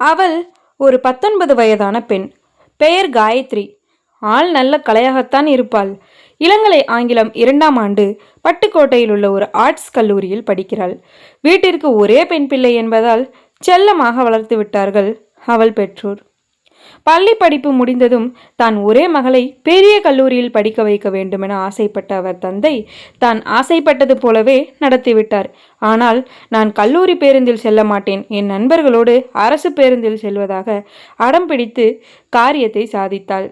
அவள் ஒரு பத்தொன்பது வயதான பெண். பெயர் காயத்ரி. ஆள் நல்ல கலையாகத்தான் இருப்பாள். இளங்கலை ஆங்கிலம் இரண்டாம் ஆண்டு பட்டுக்கோட்டையில் உள்ள ஒரு ஆர்ட்ஸ் கல்லூரியில் படிக்கிறாள். வீட்டிற்கு ஒரே பெண் பிள்ளை என்பதால் செல்லமாக வளர்த்து விட்டார்கள் அவள் பெற்றோர். பள்ளி படிப்பு முடிந்ததும் தான் ஒரே மகளை பெரிய கல்லூரியில் படிக்க வைக்க வேண்டுமென ஆசைப்பட்ட அவர் தந்தை தான் ஆசைப்பட்டது போலவே நடத்திவிட்டார். ஆனால் நான் கல்லூரி பேருந்தில் செல்ல மாட்டேன். என் நண்பர்களோடு அரசு பேருந்தில் செல்வதாக அடம் பிடித்து காரியத்தை சாதித்தாள்.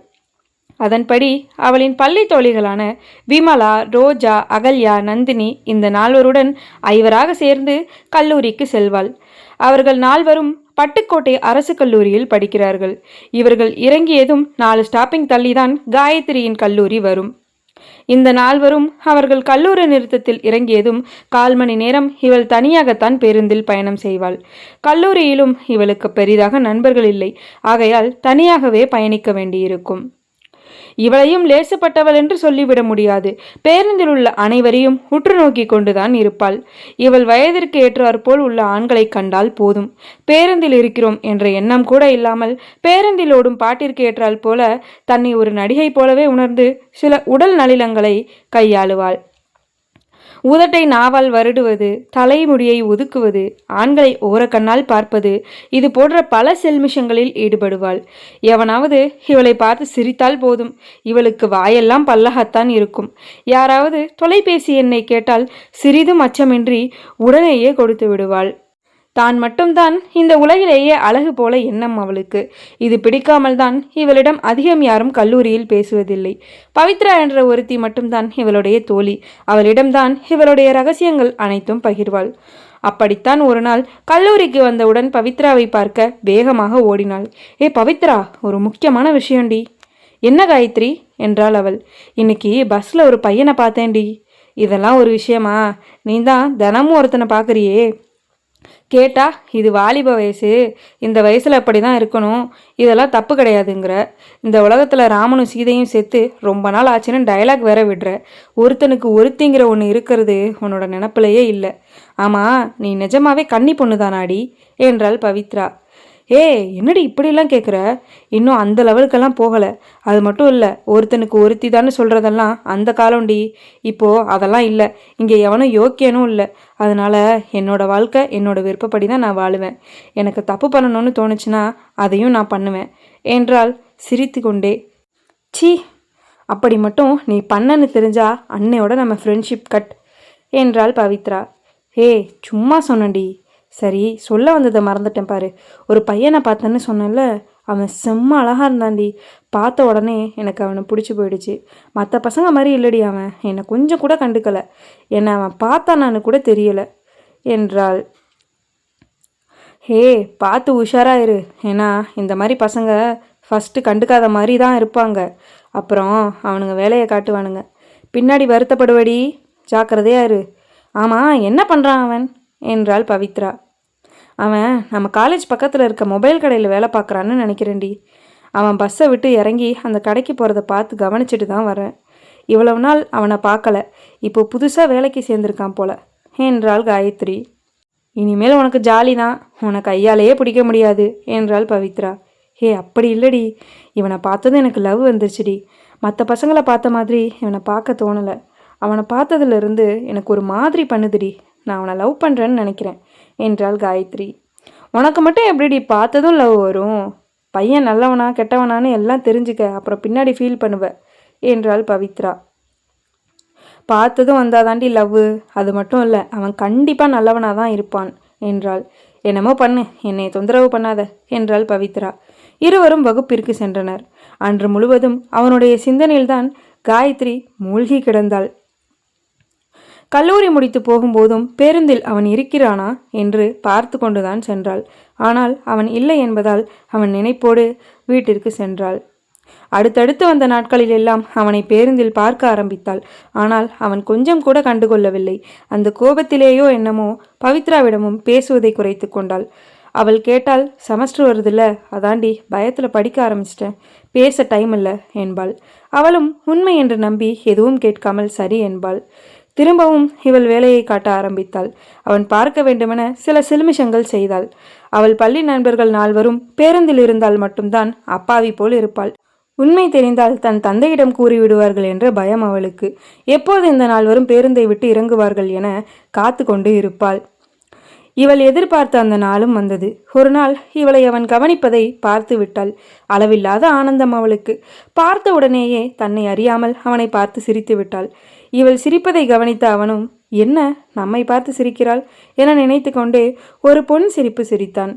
அதன்படி அவளின் பள்ளி தோழிகளான விமலா ரோஜா அகல்யா நந்தினி இந்த நால்வருடன் ஐவராக சேர்ந்து கல்லூரிக்கு செல்வாள். அவர்கள் நால்வரும் பட்டுக்கோட்டை அரசு கல்லூரியில் படிக்கிறார்கள். இவர்கள் இறங்கியதும் நாலு ஸ்டாப்பிங் தள்ளிதான் காயத்ரியின் கல்லூரி வரும். இந்த நால்வரும் அவர்கள் கல்லூரி நிறுத்தத்தில் இறங்கியதும் கால் மணி நேரம் இவள் தனியாகத்தான் பேருந்தில் பயணம் செய்வாள். கல்லூரியிலும் இவளுக்கு பெரிதாக நண்பர்கள் இல்லை. ஆகையால் தனியாகவே பயணிக்க வேண்டியிருக்கும். இவளையும் லேசுப்பட்டவள் என்று சொல்லிவிட முடியாது. பேருந்தில் உள்ள அனைவரையும் உற்று நோக்கி கொண்டுதான் இருப்பாள். இவள் வயதிற்கு ஏற்றாற்போல் உள்ள ஆண்களை கண்டால் போதும். பேருந்தில் இருக்கிறோம் என்ற எண்ணம் கூட இல்லாமல் பேருந்தில் ஓடும் பாட்டிற்கு ஏற்றால் போல தன்னை ஒரு நடிகை போலவே உணர்ந்து சில உடல் நலிலங்களை கையாளுவாள். உதட்டை நாவால் வருடுவது தலைமுடியை ஒதுக்குவது ஆண்களை ஓரக்கண்ணால் பார்ப்பது இது போன்ற பல செல்மிஷங்களில் ஈடுபடுவாள். எவனாவது இவளை பார்த்து சிரித்தால் போதும். இவளுக்கு வாயெல்லாம் பல்லகத்தான் இருக்கும். யாராவது தொலைபேசி எண்ணை கேட்டால் சிறிதும் அச்சமின்றி உடனேயே கொடுத்து விடுவாள். தான் மட்டும்தான் இந்த உலகிலேயே அழகு போல எண்ணம் அவளுக்கு. இது பிடிக்காமல் தான் இவளிடம் அதிகம் யாரும் கல்லூரியில் பேசுவதில்லை. பவித்ரா என்ற ஒருத்தி மட்டும்தான் இவளுடைய தோழி. அவளிடம்தான் இவளுடைய ரகசியங்கள் அனைத்தும் பகிர்வாள். அப்படித்தான் ஒரு நாள் கல்லூரிக்கு வந்தவுடன் பவித்ராவை பார்க்க வேகமாக ஓடினாள். ஏ பவித்ரா ஒரு முக்கியமான விஷயம்டி. என்ன காயத்ரி? என்றாள் அவள். இன்னைக்கு பஸ்ஸில் ஒரு பையனை பார்த்தேன்டி. இதெல்லாம் ஒரு விஷயமா? நீ தான் தினமும் ஒருத்தனை பார்க்குறியே. கேட்டா இது வாலிப வயசு இந்த வயசில் அப்படி தான் இருக்கணும் இதெல்லாம் தப்பு கிடையாதுங்கிற. இந்த உலகத்தில் ராமனும் சீதையும் சேர்த்து ரொம்ப நாள் ஆச்சுன்னு டயலாக் வேற விடுற. ஒருத்தனுக்கு ஒருத்திங்கிற ஒன்று இருக்கிறது உன்னோட நினப்பிலேயே இல்லை. ஆமாம் நீ நிஜமாவே கன்னி பொண்ணு தானாடி என்றாள் பவித்ரா. ஏ என்னடி இப்படிலாம் கேட்குற இன்னும் அந்த லெவலுக்கெல்லாம் போகலை. அது மட்டும் இல்லை ஒருத்தனுக்கு ஒருத்தி தானே சொல்கிறதெல்லாம் அந்த காலம்டி. இப்போது அதெல்லாம் இல்லை. இங்கே எவனும் யோக்கியனும் இல்லை. அதனால் என்னோடய வாழ்க்கை என்னோட விருப்பப்படி தான் நான் வாழுவேன். எனக்கு தப்பு பண்ணணும்னு தோணுச்சுன்னா அதையும் நான் பண்ணுவேன். என்றால் சிரித்து கொண்டே சீ அப்படி மட்டும் நீ பண்ணன்னு தெரிஞ்சா அன்னையோட நம்ம ஃப்ரெண்ட்ஷிப் கட் என்றாள் பவித்ரா. ஏ சும்மா சொன்னடி சரி சொல்ல வந்ததை மறந்துட்டேன் பாரு. ஒரு பையனை பார்த்தேன்னு சொன்னேன்ல அவன் செம்ம அழகாக இருந்தான்டி. பார்த்த உடனே எனக்கு அவனை பிடிச்சி போயிடுச்சு. மற்ற பசங்க மாதிரி இல்லடி அவன். என்னை கொஞ்சம் கூட கண்டுக்கலை. என்னை அவன் பார்த்தானான்னு கூட தெரியலை என்றாள். ஹே பார்த்து உஷாராக இரு. ஏன்னா இந்த மாதிரி பசங்க ஃபஸ்ட்டு கண்டுக்காத மாதிரி தான் இருப்பாங்க. அப்புறம் அவனுங்க வேலையை காட்டுவானுங்க. பின்னாடி வருத்தப்படுவடி. ஜாக்கிரதையா இரு. ஆமாம் என்ன பண்ணுறான் அவன்? என்றாள் பவித்ரா. அவன் நம்ம காலேஜ் பக்கத்தில் இருக்க மொபைல் கடையில் வேலை பார்க்குறான்னு நினைக்கிறேன்டி. அவன் பஸ்ஸை விட்டு இறங்கி அந்த கடைக்கு போகிறத பார்த்து கவனிச்சிட்டு தான் வரேன் இவ்வளவு நாள் அவனை பார்க்கல. இப்போ புதுசாக வேலைக்கு சேர்ந்துருக்கான் போல என்றாள் காயத்ரி. இனிமேல் உனக்கு ஜாலி தான் உனக்கு கையாலேயே பிடிக்க முடியாது என்றாள் பவித்ரா. ஹே அப்படி இல்லடி. இவனை பார்த்ததும் எனக்கு லவ் வந்துருச்சுடி. மற்ற பசங்களை பார்த்த மாதிரி இவனை பார்க்க தோணலை. அவனை பார்த்ததுலேருந்து எனக்கு ஒரு மாதிரி பண்ணுதுடி. நான் அவனை லவ் பண்ணுறேன்னு நினைக்கிறேன். என்றாள் காயத்ரி. உனக்கு மட்டும் எப்படிடி பார்த்ததும் லவ் வரும்? பையன் நல்லவனா கெட்டவனான்னு எல்லாம் தெரிஞ்சுக்க அப்புறம் பின்னாடி ஃபீல் பண்ணுவ என்றாள் பவித்ரா. பார்த்ததும் வந்தாதாண்டி லவ் அது மட்டும் இல்லை அவன் கண்டிப்பாக நல்லவனாக தான் இருப்பான் என்றாள். என்னமோ பண்ணு என்னை தொந்தரவு பண்ணாத என்றாள் பவித்ரா. இருவரும் வகுப்பிற்கு சென்றனர். அன்று முழுவதும் அவனுடைய சிந்தனையில்தான் காயத்ரி மூழ்கி கிடந்தாள். கல்லூரி முடித்து போகும்போதும் பேருந்தில் அவன் இருக்கிறானா என்று பார்த்து கொண்டுதான் சென்றாள். ஆனால் அவன் இல்லை என்பதால் அவன் நினைப்போடு வீட்டிற்கு சென்றாள். அடுத்தடுத்து வந்த நாட்களில் எல்லாம் அவனை பேருந்தில் பார்க்க ஆரம்பித்தாள். ஆனால் அவன் கொஞ்சம் கூட கண்டுகொள்ளவில்லை. அந்த கோபத்திலேயோ என்னமோ பவித்ராவிடமும் பேசுவதை குறைத்து கொண்டாள். அவள் கேட்டால் செமஸ்டர் வருதுல்ல அதாண்டி பயத்தில் படிக்க ஆரம்பிச்சிட்டேன். பேச டைம் இல்லை என்பாள். அவளும் உண்மை என்று நம்பி எதுவும் கேட்காமல் சரி என்பாள். திரும்பவும் இவள் வேலையை காட்ட ஆரம்பித்தாள். அவன் பார்க்க வேண்டுமென சில சிலுமிஷங்கள் செய்தாள். அவள் பள்ளி நண்பர்கள் நால்வரும் பேருந்தில் இருந்தால் மட்டும்தான் அப்பாவி போல் இருப்பாள். உண்மை தெரிந்தால் தன் தந்தையிடம் கூறிவிடுவார்கள் என்ற பயம் அவளுக்கு. எப்போது இந்த நால்வரும் பேருந்தை விட்டு இறங்குவார்கள் என காத்து கொண்டு இருப்பாள். இவள் எதிர்பார்த்த அந்த நாளும் வந்தது. ஒரு நாள் இவளை அவன் கவனிப்பதை பார்த்து விட்டாள். அளவில்லாத ஆனந்தம் அவளுக்கு. பார்த்த உடனேயே தன்னை அறியாமல் அவனை பார்த்து சிரித்து விட்டாள். இவள் சிரிப்பதை கவனித்த அவனும் என்ன நம்மை பார்த்து சிரிக்கிறாள்? என நினைத்து கொண்டே ஒரு பொன் சிரிப்பு சிரித்தான்.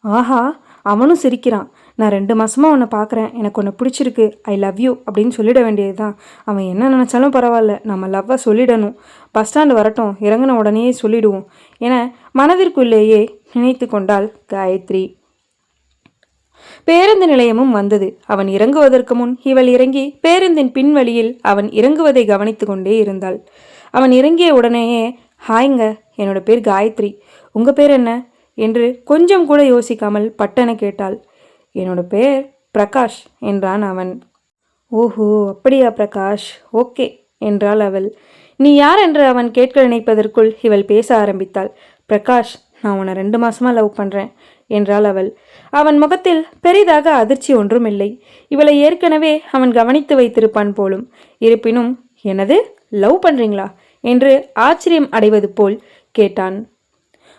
ஆஹா அவனும் சிரிக்கிறான். நான் ரெண்டு மாசமா உன்னை பார்க்குறேன். எனக்கு உன்னை பிடிச்சிருக்கு. ஐ லவ் யூ அப்படின்னு சொல்லிட வேண்டியது தான் அவன் என்ன நினச்சாலும் பரவாயில்ல. நம்ம லவ்வாக சொல்லிடணும். பஸ் ஸ்டாண்டு வரட்டும். இறங்கின உடனேயே சொல்லிடுவோம் என மனதிற்குள்ளேயே நினைத்து கொண்டாள் காயத்ரி. பேருந்து நிலையமும் வந்தது. அவன் இறங்குவதற்கு முன் இவள் இறங்கி பேருந்தின் பின்வழியில் அவன் இறங்குவதை கவனித்து கொண்டே இருந்தாள். அவன் இறங்கிய உடனேயே ஹாய்ங்க என்னோட பேர் காயத்ரி. உங்க பேர் என்ன? என்று கொஞ்சம் கூட யோசிக்காமல் பட்டென கேட்டாள். என்னோட பேர் பிரகாஷ் என்றான் அவன். ஓஹோ அப்படியா பிரகாஷ். ஓகே என்றாள் அவள். நீ யார்? என்று அவன் கேட்க நினைப்பதற்குள் இவள் பேச ஆரம்பித்தாள். பிரகாஷ் நான் உன்னை ரெண்டு மாசமா லவ் பண்றேன். என்றாள் அவள். அவன் முகத்தில் பெரிதாக அதிர்ச்சி ஒன்றும் இல்லை இவளை ஏற்கனவே அவன் கவனித்து வைத்திருப்பான் போலும். இருப்பினும் எனது லவ் பண்றீங்களா? என்று ஆச்சரியம் அடைவது போல் கேட்டான்.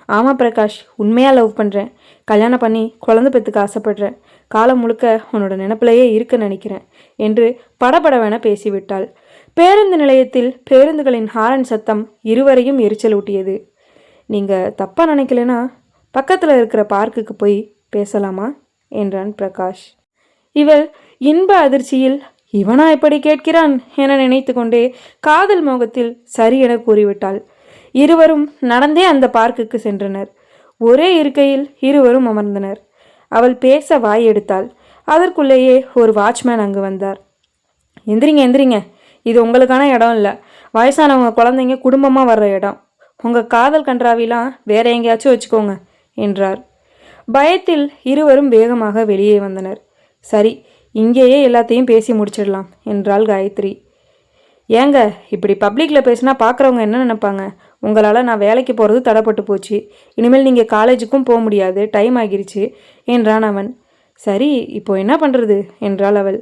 ஆமாம் பிரகாஷ் உண்மையாக லவ் பண்ணுறேன் கல்யாணம் பண்ணி குழந்தை பெற்றுக்க ஆசைப்படுறேன். காலம் முழுக்க உன்னோட நினப்பிலேயே இருக்க நினைக்கிறேன் என்று படபடவென பேசிவிட்டாள். பேருந்து நிலையத்தில் பேருந்துகளின் ஹாரன் சத்தம் இருவரையும் எரிச்சலூட்டியது. நீங்கள் தப்பாக நினைக்கலனா பக்கத்தில் இருக்கிற பார்க்குக்கு போய் பேசலாமா? என்றான் பிரகாஷ். இவள் இன்ப அதிர்ச்சியில் இவனா இப்படி கேட்கிறான்? என நினைத்து கொண்டே காதல் மோகத்தில் சரி என கூறிவிட்டாள். இருவரும் நடந்தே அந்த பார்க்குக்கு சென்றனர். ஒரே இருக்கையில் இருவரும் அமர்ந்தனர். அவள் பேச வாய் எடுத்தாள். அதற்குள்ளேயே ஒரு வாட்ச்மேன் அங்கு வந்தார். எந்திரிங்க எந்திரிங்க. இது உங்களுக்கான இடம் இல்லை. வயசானவங்க குழந்தைங்க குடும்பமாக வர்ற இடம். உங்கள் காதல் கன்றாவிலாம் வேற எங்கேயாச்சும் வச்சுக்கோங்க. என்றார். பயத்தில் இருவரும் வேகமாக வெளியே வந்தனர். சரி இங்கேயே எல்லாத்தையும் பேசி முடிச்சிடலாம் என்றாள் காயத்ரி. ஏங்க இப்படி பப்ளிக்கில் பேசினா பார்க்குறவங்க என்ன நினைப்பாங்க? உங்களால் நான் வேலைக்கு போகிறது தடைப்பட்டு போச்சு. இனிமேல் நீங்கள் காலேஜுக்கும் போக முடியாது. டைம் ஆகிருச்சு என்றான் அவன். சரி இப்போ என்ன பண்ணுறது என்றாள் அவள்.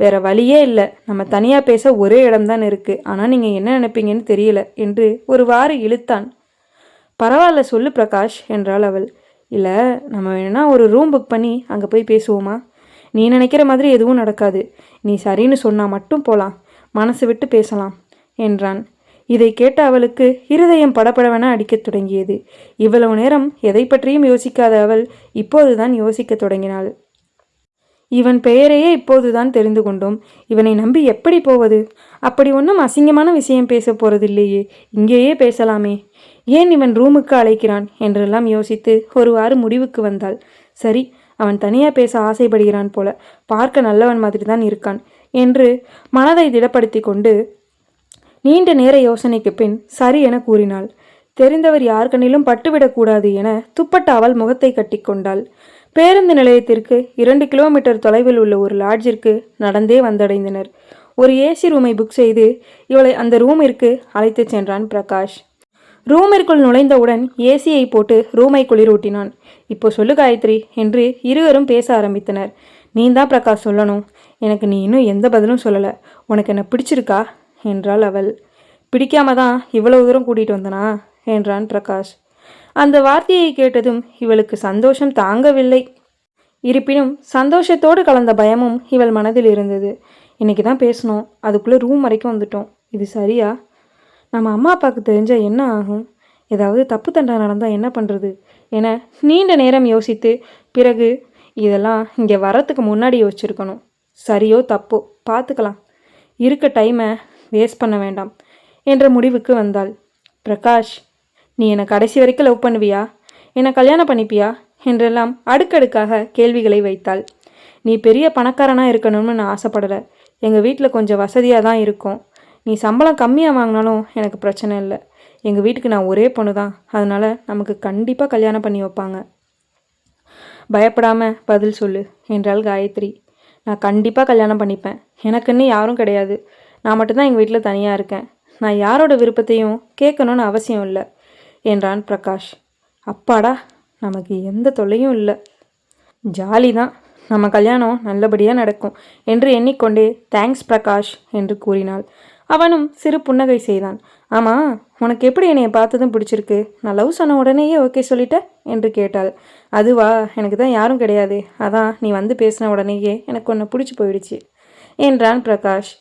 வேற வழியே இல்லை. நம்ம தனியாக பேச ஒரே இடம்தான் இருக்குது ஆனால் நீங்கள் என்ன நினைப்பீங்கன்னு தெரியல என்று ஒரு இழுத்தான். பரவாயில்ல சொல்லு பிரகாஷ் என்றாள் அவள். இல்லை நம்ம வேணா ஒரு ரூம் புக் பண்ணி அங்கே போய் பேசுவோமா? நீ நினைக்கிற மாதிரி எதுவும் நடக்காது. நீ சரின்னு சொன்னால் மட்டும் போகலாம் மனசு விட்டு பேசலாம் என்றான். இதை கேட்ட அவளுக்கு இருதயம் படபடவென அடிக்கத் தொடங்கியது. இவ்வளவு நேரம் எதை பற்றியும் யோசிக்காத அவள் இப்போதுதான் யோசிக்கத் தொடங்கினாள். இவன் பெயரையே இப்போதுதான் தெரிந்து கொண்டோம். இவனை நம்பி எப்படி போவது? அப்படி ஒன்றும் அசிங்கமான விஷயம் பேச போறதில்லையே. இங்கேயே பேசலாமே. ஏன் இவன் ரூமுக்கு அழைக்கிறான்? என்றெல்லாம் யோசித்து ஒருவாறு முடிவுக்கு வந்தாள். சரி அவன் தனியாக பேச ஆசைப்படுகிறான் போல. பார்க்க நல்லவன் மாதிரி தான் இருக்கான் என்று மனதை திடப்படுத்தி கொண்டு நீண்ட நேர யோசனைக்கு பின் சரி என கூறினாள். தெரிந்தவர் யார் கண்ணிலும் பட்டுவிடக்கூடாது என துப்பட்ட அவள் முகத்தை கட்டிக்கொண்டாள் பேருந்து நிலையத்திற்கு இரண்டு கிலோமீட்டர் தொலைவில் உள்ள ஒரு லாட்ஜிற்கு நடந்தே வந்தடைந்தனர். ஒரு ஏசி ரூமை புக் செய்து இவளை அந்த ரூமிற்கு அழைத்துச் சென்றான் பிரகாஷ். ரூமிற்குள் நுழைந்தவுடன் ஏசியை போட்டு ரூமை குளிரூட்டினான். இப்போ சொல்லு காயத்ரி என்று இருவரும் பேச ஆரம்பித்தனர். நீ தான் பிரகாஷ் சொல்லணும். எனக்கு நீ இன்னும் எந்த பதிலும் சொல்லலை. உனக்கு என்ன பிடிச்சிருக்கா? என்றாள் அவள். பிடிக்காம தான் இவ்வளவு தூரம் கூட்டிகிட்டு வந்தனா? என்றான் பிரகாஷ். அந்த வார்த்தையை கேட்டதும் இவளுக்கு சந்தோஷம் தாங்கவில்லை. இருப்பினும் சந்தோஷத்தோடு கலந்த பயமும் இவள் மனதில் இருந்தது. இன்னைக்கு தான் பேசணும். அதுக்குள்ளே ரூம் வரைக்கும் வந்துட்டோம். இது சரியா? நம்ம அம்மா அப்பாவுக்கு தெரிஞ்சால் என்ன ஆகும்? ஏதாவது தப்பு தண்டா நடந்தால் என்ன பண்ணுறது என நீண்ட நேரம் யோசித்து பிறகு இதெல்லாம் இங்கே வரத்துக்கு முன்னாடி யோசிச்சிருக்கணும். சரியோ தப்போ? பார்த்துக்கலாம் இருக்க டைமை வேஸ்ட் பண்ண வேண்டாம் என்ற முடிவுக்கு வந்தாள். பிரகாஷ் நீ என்னை கடைசி வரைக்கும் லவ் பண்ணுவியா? என்னை கல்யாணம் பண்ணிப்பியா? என்றெல்லாம் அடுக்கடுக்காக கேள்விகளை வைத்தாள். நீ பெரிய பணக்காரனாக இருக்கணும்னு நான் ஆசைப்படலை. எங்கள் வீட்டில் கொஞ்சம் வசதியாக தான் இருக்கும். நீ சம்பளம் கம்மியாக வாங்கினாலும் எனக்கு பிரச்சனை இல்லை. எங்கள் வீட்டுக்கு நான் ஒரே பொண்ணு தான் அதனால் நமக்கு கண்டிப்பாக கல்யாணம் பண்ணி வைப்பாங்க. பயப்படாமல் பதில் சொல்லு என்றாள் காயத்ரி. நான் கண்டிப்பாக கல்யாணம் பண்ணிப்பேன். எனக்குன்னு யாரும் கிடையாது. நான் மட்டும்தான் எங்கள் வீட்டில் தனியாக இருக்கேன். நான் யாரோட விருப்பத்தையும் கேட்கணும்னு அவசியம் இல்லை என்றான் பிரகாஷ். அப்பாடா நமக்கு எந்த தொல்லையும் இல்லை. ஜாலி தான் நம்ம கல்யாணம் நல்லபடியாக நடக்கும் என்று எண்ணிக்கொண்டே தேங்க்ஸ் பிரகாஷ் என்று கூறினாள். அவனும் சிறு புன்னகை செய்தான். ஆமாம் உனக்கு எப்படி என்னைய பார்த்ததும் பிடிச்சிருக்கு? நான் லவ் சொன்ன உடனேயே ஓகே சொல்லிட்ட? என்று கேட்டாள். அதுவா? எனக்கு தான் யாரும் கிடையாது. அதான் நீ வந்து பேசின உடனேயே எனக்கு ஒன்று பிடிச்சி போயிடுச்சு என்றான் பிரகாஷ்.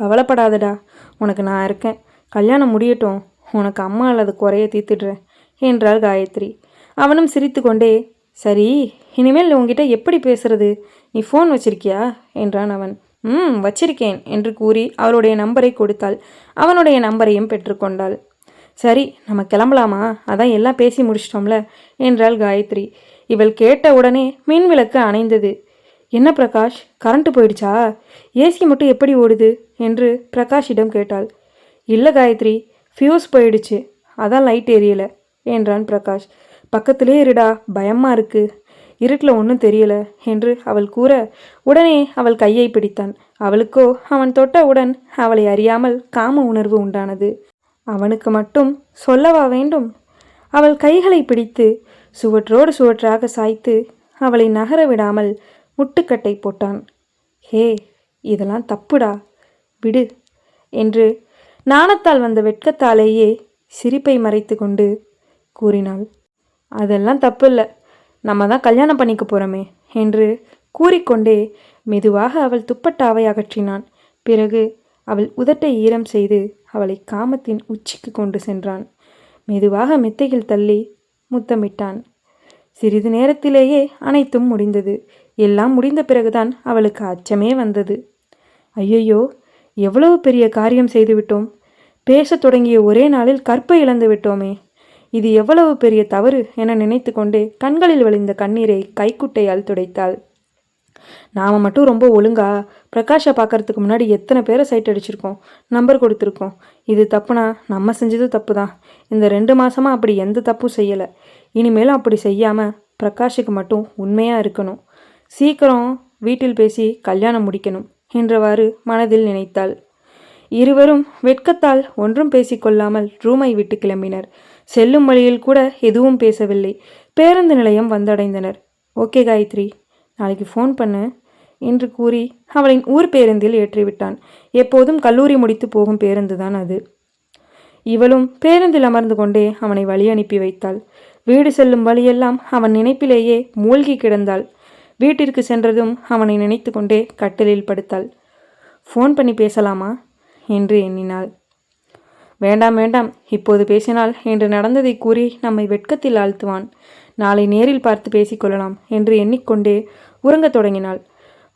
கவலைப்படாதடா உனக்கு நான் இருக்கேன். கல்யாணம் முடியட்டும். உனக்கு அம்மா அல்லது குறைய தீர்த்துடுறேன் என்றாள் காயத்ரி. அவனும் சிரித்துக்கொண்டே சரி இனிமேல் உங்ககிட்ட எப்படி பேசுறது? நீ ஃபோன் வச்சிருக்கியா? என்றான் அவன். ம் வச்சிருக்கேன் என்று கூறி அவளுடைய நம்பரை கொடுத்தாள். அவனுடைய நம்பரையும் பெற்றுக்கொண்டாள். சரி நம்ம கிளம்பலாமா? அதான் எல்லாம் பேசி முடிச்சிட்டோம்ல என்றாள் காயத்ரி. இவள் கேட்ட உடனே மின் விளக்கு அணைந்தது. என்ன பிரகாஷ் கரண்ட்டு போயிடுச்சா? ஏசி மட்டும் எப்படி ஓடுது? என்று பிரகாஷிடம் கேட்டாள். இல்லை காயத்ரி ஃபியூஸ் போயிடுச்சு. அதான் லைட் எரியலை என்றான் பிரகாஷ். பக்கத்திலே இருடா பயமாக இருக்குது இருட்டில் ஒன்றும் தெரியல என்று அவள் கூற உடனே அவள் கையை பிடித்தான். அவளுக்கோ அவன் தொட்டவுடன் அவளை அறியாமல் காம உணர்வு உண்டானது. அவனுக்கு மட்டும் சொல்லவா வேண்டும்? அவள் கைகளை பிடித்து சுவற்றோடு சுவற்றாக சாய்த்து அவளை நகர விடாமல் முட்டுக்கட்டை போட்டான். ஹே இதெல்லாம் தப்புடா. விடு என்று நாணத்தால் வந்த வெட்கத்தாலேயே சிரிப்பை மறைத்து கொண்டு கூறினாள். அதெல்லாம் தப்பு இல்லை நம்ம தான் கல்யாணம் பண்ணிக்க போகிறோமே என்று கூறிக்கொண்டே மெதுவாக அவள் துப்பட்டாவை அகற்றினான். பிறகு அவள் உதட்டை ஈரம் செய்து அவளை காமத்தின் உச்சிக்கு கொண்டு சென்றான். மெதுவாக மெத்தையில் தள்ளி முத்தமிட்டான். சிறிது நேரத்திலேயே அனைத்தும் முடிந்தது. எல்லாம் முடிந்த பிறகுதான் அவளுக்கு அச்சமே வந்தது. ஐயையோ எவ்வளவு பெரிய காரியம் செய்துவிட்டோம் பேசத் தொடங்கிய ஒரே நாளில் கற்பை இழந்து விட்டோமே. இது எவ்வளவு பெரிய தவறு என நினைத்து கொண்டே கண்களில் வழிந்த கண்ணீரை கைக்குட்டையால் துடைத்தாள். நாம் மட்டும் ரொம்ப ஒழுங்கா பிரகாஷை பார்க்கறதுக்கு முன்னாடி எத்தனை பேரை சைட் அடிச்சிருக்கோம்? நம்பர் கொடுத்துருக்கோம். இது தப்புனா நம்ம செஞ்சது தப்பு தான் இந்த ரெண்டு மாசமா அப்படி எந்த தப்பும் செய்யலை. இனிமேலும் அப்படி செய்யாமல் பிரகாஷுக்கு மட்டும் உண்மையாக இருக்கணும். சீக்கிரம் வீட்டில் பேசி கல்யாணம் முடிக்கணும் என்றவாறு மனதில் நினைத்தாள். இருவரும் வெட்கத்தால் ஒன்றும் பேசிக்கொள்ளாமல் ரூமை விட்டு கிளம்பினர். செல்லும் வழியில் கூட எதுவும் பேசவில்லை. பேருந்து நிலையம் வந்தடைந்தனர். ஓகே காயத்ரி. நாளைக்கு ஃபோன் பண்ணு என்று கூறி அவளின் ஊர் பேருந்தில் ஏற்றிவிட்டான். எப்போதும் கல்லூரி முடித்து போகும் பேருந்து தான் அது. இவளும் பேருந்தில் அமர்ந்து கொண்டே அவனை வழி அனுப்பி வைத்தாள். வீடு செல்லும் வழியெல்லாம் அவன் நினைப்பிலேயே மூழ்கி கிடந்தாள். வீட்டிற்கு சென்றதும் அவனை நினைத்து கொண்டே கட்டிலில் படுத்தாள். ஃபோன் பண்ணி பேசலாமா? என்று எண்ணினாள். வேண்டாம் வேண்டாம். இப்போது பேசினால் என்று நடந்ததை கூறி நம்மை வெட்கத்தில் ஆழ்த்துவான். நாளை நேரில் பார்த்து பேசிக்கொள்ளலாம் என்று எண்ணிக்கொண்டே உறங்கத் தொடங்கினாள்.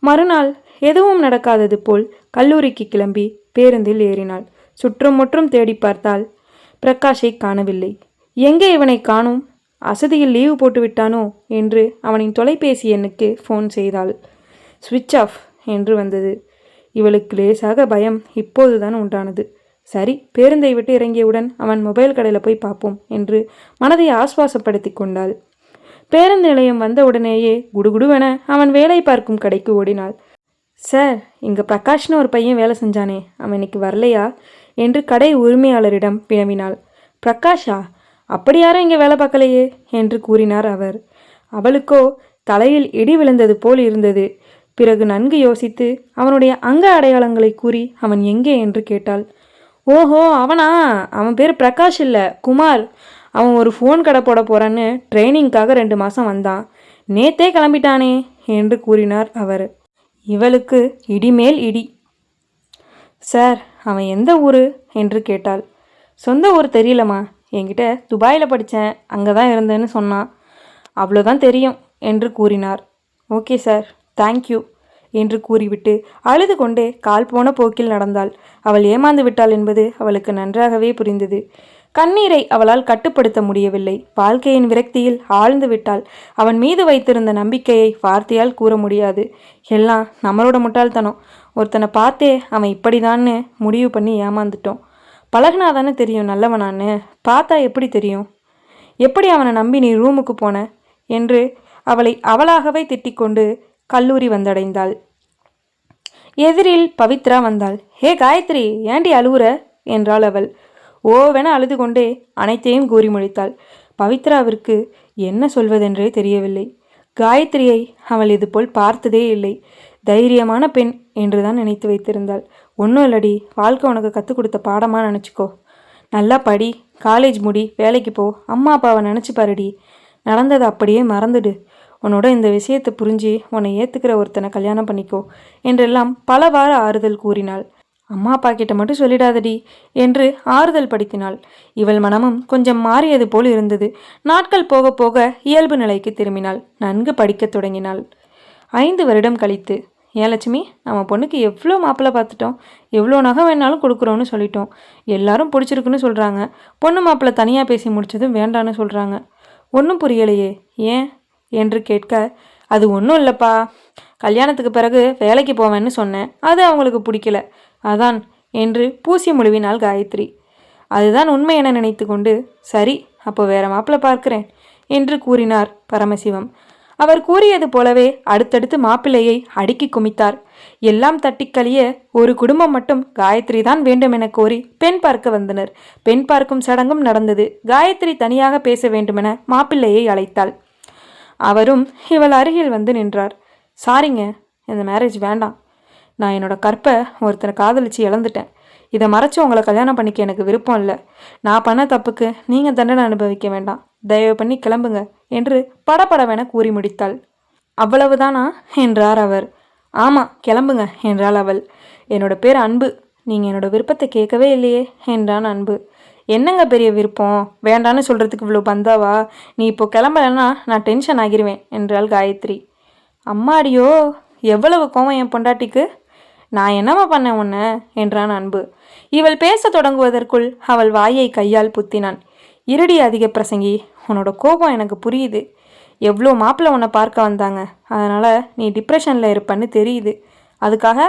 மறுநாள் எதுவும் நடக்காதது போல் கல்லூரிக்கு கிளம்பி பேருந்தில் ஏறினாள். சுற்றும் முற்றும் தேடி பார்த்தால் பிரகாஷை காணவில்லை. எங்கே இவனை காணும்? அசதியில் லீவு போட்டுவிட்டானோ என்று அவனின் தொலைபேசி எண்ணுக்கு ஃபோன் செய்தாள். சுவிட்ச் ஆஃப் என்று வந்தது. இவளுக்கு லேசாக பயம் இப்போதுதான் உண்டானது. சரி பேருந்தை விட்டு இறங்கியவுடன் அவன் மொபைல் கடையில் போய் பார்ப்போம் என்று மனதை ஆஸ்வாசப்படுத்தி கொண்டாள். பேருந்து நிலையம் வந்த உடனேயே குடுகுடுவென அவன் வேலை பார்க்கும் கடைக்கு ஓடினாள். சார் இங்கே பிரகாஷ்னு ஒரு பையன் வேலை செஞ்சானே அவன் இன்னைக்கு வரலையா? என்று கடை உரிமையாளரிடம் வினவினாள். பிரகாஷா அப்படி யாரும் இங்கே வேலை பார்க்கலையே? என்று கூறினார் அவர். அவளுக்கோ தலையில் இடி விழுந்தது போல் இருந்தது. பிறகு நன்கு யோசித்து அவனுடைய அங்க அடையாளங்களை கூறி அவன் எங்கே என்று கேட்டாள். ஓஹோ அவனா? அவன் பேர் பிரகாஷ் இல்லை குமார். அவன் ஒரு ஃபோன் கடை போட போகிறான்னு ட்ரைனிங்க்காக ரெண்டு மாதம் வந்தான். நேத்தே கிளம்பிட்டானே என்று கூறினார் அவர். இவளுக்கு இடிமேல் இடி. சார் அவன் எந்த ஊர்? என்று கேட்டாள். சொந்த ஊர் தெரியலம்மா. என்கிட்ட துபாயில் படித்தேன் அங்கே தான் இருந்தேன்னு சொன்னான். அவ்வளோதான் தெரியும் என்று கூறினார். ஓகே சார் தேங்க்யூ என்று கூறிவிட்டு அழுது கொண்டே கால் போன போக்கில் நடந்தாள். அவள் ஏமாந்து விட்டாள் என்பது அவளுக்கு நன்றாகவே புரிந்தது. கண்ணீரை அவளால் கட்டுப்படுத்த முடியவில்லை. வாழ்க்கையின் விரக்தியில் ஆழ்ந்து விட்டாள். அவன் மீது வைத்திருந்த நம்பிக்கையை வார்த்தையால் கூற முடியாது. எல்லாம் நம்மளோட முட்டாள்தனம். ஒருத்தனை பார்த்தே அவன் இப்படிதான்னு முடிவு பண்ணி ஏமாந்துட்டோம். பழகுனா தானே தெரியும் நல்லவனான்னு. பார்த்தா எப்படி தெரியும்? எப்படி அவனை நம்பி நீ ரூமுக்கு போன? என்று அவளை அவளாகவே திட்டிக்கொண்டு கல்லூரி வந்தடைந்தாள். எதிரில் பவித்ரா வந்தாள். ஹே காயத்ரி ஏண்டி அழுவுற? என்றாள் அவள். ஓவென அழுது கொண்டே அனைத்தையும் கூறி முடித்தாள் பவித்ராவிற்கு என்ன சொல்வதென்றே தெரியவில்லை. காயத்ரியை அவள் இதுபோல் பார்த்ததே இல்லை. தைரியமான பெண் என்றுதான் நினைத்து வைத்திருந்தாள். ஒன்றும் இல்லடி. வாழ்க்கை உனக்கு கற்றுக் கொடுத்த பாடமாக நினச்சிக்கோ. நல்லா படி. காலேஜ் முடி. வேலைக்கு போ. அம்மா அப்பாவை நினச்சி பாருடி. நடந்ததை அப்படியே மறந்துடு. உன்னோட இந்த விஷயத்தை புரிஞ்சு உன்னை ஏற்றுக்கிற ஒருத்தனை கல்யாணம் பண்ணிக்கோ என்றெல்லாம் பலவாறு ஆறுதல் கூறினாள். அம்மா அப்பா கிட்ட மட்டும் சொல்லிடாதடி என்று ஆறுதல் படுத்தினாள். இவள் மனமும் கொஞ்சம் மாறியது போல் இருந்தது. நாட்கள் போக போக இயல்பு நிலைக்கு திரும்பினாள். நன்கு படிக்கத் தொடங்கினாள். ஐந்து வருடம் கழித்து ஏன் லட்சுமி நம்ம பொண்ணுக்கு எவ்வளோ மாப்பிள்ளை பார்த்துட்டோம். எவ்வளோ நகை வேணாலும் கொடுக்குறோன்னு சொல்லிட்டோம். எல்லாரும் பிடிச்சிருக்குன்னு சொல்கிறாங்க பொண்ணு மாப்பிள்ளை தனியாக பேசி முடிச்சதும் வேண்டான்னு சொல்கிறாங்க ஒன்றும் புரியலையே. ஏன்? என்று கேட்க அது ஒன்றும் இல்லைப்பா. கல்யாணத்துக்கு பிறகு வேலைக்கு போவேன்னு சொன்னேன். அது அவங்களுக்கு பிடிக்கல. அதான் என்று பூசி முழுவினாள் காயத்ரி. அதுதான் உண்மை என நினைத்து கொண்டு சரி அப்போ வேற மாப்பிள்ளை பார்க்கிறேன் என்று கூறினார் பரமசிவம். அவர் கூறியது போலவே அடுத்தடுத்து மாப்பிள்ளையை அடுக்கி குமித்தார். எல்லாம் தட்டிக்கழிய ஒரு குடும்பம் மட்டும் காயத்ரி தான் வேண்டும் என கோரி பெண் பார்க்க வந்தனர். பெண் பார்க்கும் சடங்கும் நடந்தது. காயத்ரி தனியாக பேச வேண்டுமென மாப்பிள்ளையை அழைத்தாள். அவரும் இவள் அருகில் வந்து நின்றார். சாரிங்க இந்த மேரேஜ் வேண்டாம். நான் என்னோட கற்பை ஒருத்தனை காதலிச்சு இழந்துட்டேன். இதை மறைச்சு உங்களை கல்யாணம் பண்ணிக்க எனக்கு விருப்பம் இல்லை. நான் பண்ண தப்புக்கு நீங்கள் தண்டனை அனுபவிக்க வேண்டாம். தயவு பண்ணி கிளம்புங்க என்று படபடவென கூறி முடித்தாள். அவ்வளவுதானா? என்றார் அவர். ஆமாம் கிளம்புங்க என்றாள் அவள். என்னோட பேர் அன்பு. நீங்கள் என்னோட விருப்பத்தை கேட்கவே இல்லையே என்றான் அன்பு. என்னங்க பெரிய விருப்பம்? வேண்டான்னு சொல்கிறதுக்கு இவ்வளோ பந்தாவா? நீ இப்போ கிளம்பலன்னா நான் டென்ஷன் ஆகிருவேன் என்றாள் காயத்ரி. அம்மாடியோ எவ்வளவு கோவம் என் பொண்டாட்டிக்கு? நான் என்னம்மா பண்ணேன் உன்னை? என்றான் அன்பு. இவள் பேசத் தொடங்குவதற்குள் அவள் வாயை கையால் புத்தினான். இருடி அதிக பிரசங்கி உன்னோட கோபம் எனக்கு புரியுது. எவ்வளோ மாப்பிள்ளை உன்னை பார்க்க வந்தாங்க. அதனால் நீ டிப்ரெஷனில் இருப்பன்னு தெரியுது. அதுக்காக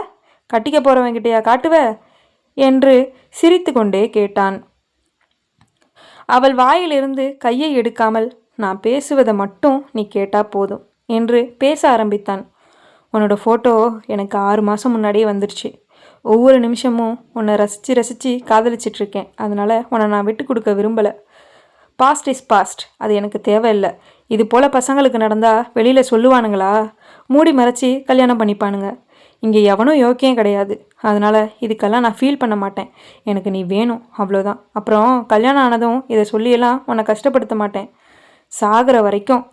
கட்டிக்க போகிறவங்கிட்டையா காட்டுவ? என்று சிரித்து கொண்டே கேட்டான். அவள் வாயிலிருந்து கையை எடுக்காமல் நான் பேசுவதை மட்டும் நீ கேட்டா போதும் என்று பேச ஆரம்பித்தான். உன்னோட ஃபோட்டோ எனக்கு ஆறு மாதம் முன்னாடியே வந்துடுச்சு ஒவ்வொரு நிமிஷமும் உன்னை ரசித்து ரசித்து காதலிச்சிட்ருக்கேன். அதனால் உன்னை நான் விட்டு கொடுக்க விரும்பலை. பாஸ்ட் இஸ் பாஸ்ட் அது எனக்கு தேவையில்லை. இது போல் பசங்களுக்கு நடந்தால் வெளியில் சொல்லுவானுங்களா? மூடி மறைச்சி கல்யாணம் பண்ணிப்பானுங்க. இங்கே எவனும் யோக்கியம் கிடையாது. அதனால் இதுக்கெல்லாம் நான் ஃபீல் பண்ண மாட்டேன். எனக்கு நீ வேணும் அவ்வளோதான் அப்புறம் கல்யாணம் ஆனதும் இதை சொல்லியெல்லாம் உன்னை கஷ்டப்படுத்த மாட்டேன். சாகிற வரைக்கும்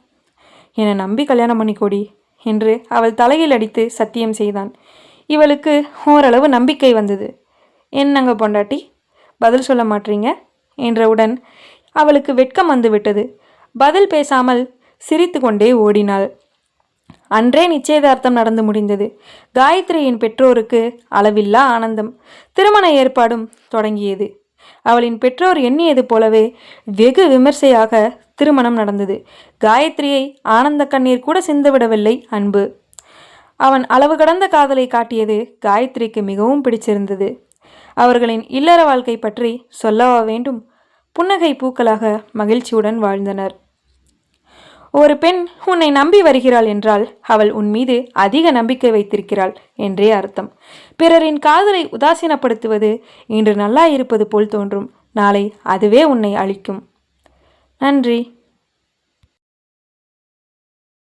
என்னை நம்பி கல்யாணம் பண்ணிக்கோடி என்று அவள் தலையில் அடித்து சத்தியம் செய்தான். இவளுக்கு ஓரளவு நம்பிக்கை வந்தது. என்னங்க பொண்டாட்டி பதில் சொல்ல மாட்டீங்க? என்றவுடன் அவளுக்கு வெட்கம் வந்துவிட்டது. பதில் பேசாமல் சிரித்து கொண்டே ஓடினாள். அன்றே நிச்சயதார்த்தம் நடந்து முடிந்தது. காயத்ரியின் பெற்றோருக்கு அளவில்லா ஆனந்தம். திருமண ஏற்பாடும் தொடங்கியது. அவளின் பெற்றோர் எண்ணியது போலவே வெகு விமர்சையாக திருமணம் நடந்தது. காயத்ரியை ஆனந்த கண்ணீர் கூட சிந்துவிடவில்லை அன்பு. அவன் அளவு கடந்த காதலை காட்டியது காயத்ரிக்கு மிகவும் பிடிச்சிருந்தது. அவர்களின் இல்லற வாழ்க்கை பற்றி சொல்லவா வேண்டும்? புன்னகை பூக்களாக மகிழ்ச்சியுடன் வாழ்ந்தனர். ஒரு பெண் உன்னை நம்பி வருகிறாள் என்றால் அவள் உன் மீது அதிக நம்பிக்கை வைத்திருக்கிறாள் என்றே அர்த்தம். பிறரின் காதலை உதாசீனப்படுத்துவது இன்று நல்லா இருப்பது போல் தோன்றும். நாளை அதுவே உன்னை அழிக்கும். நன்றி.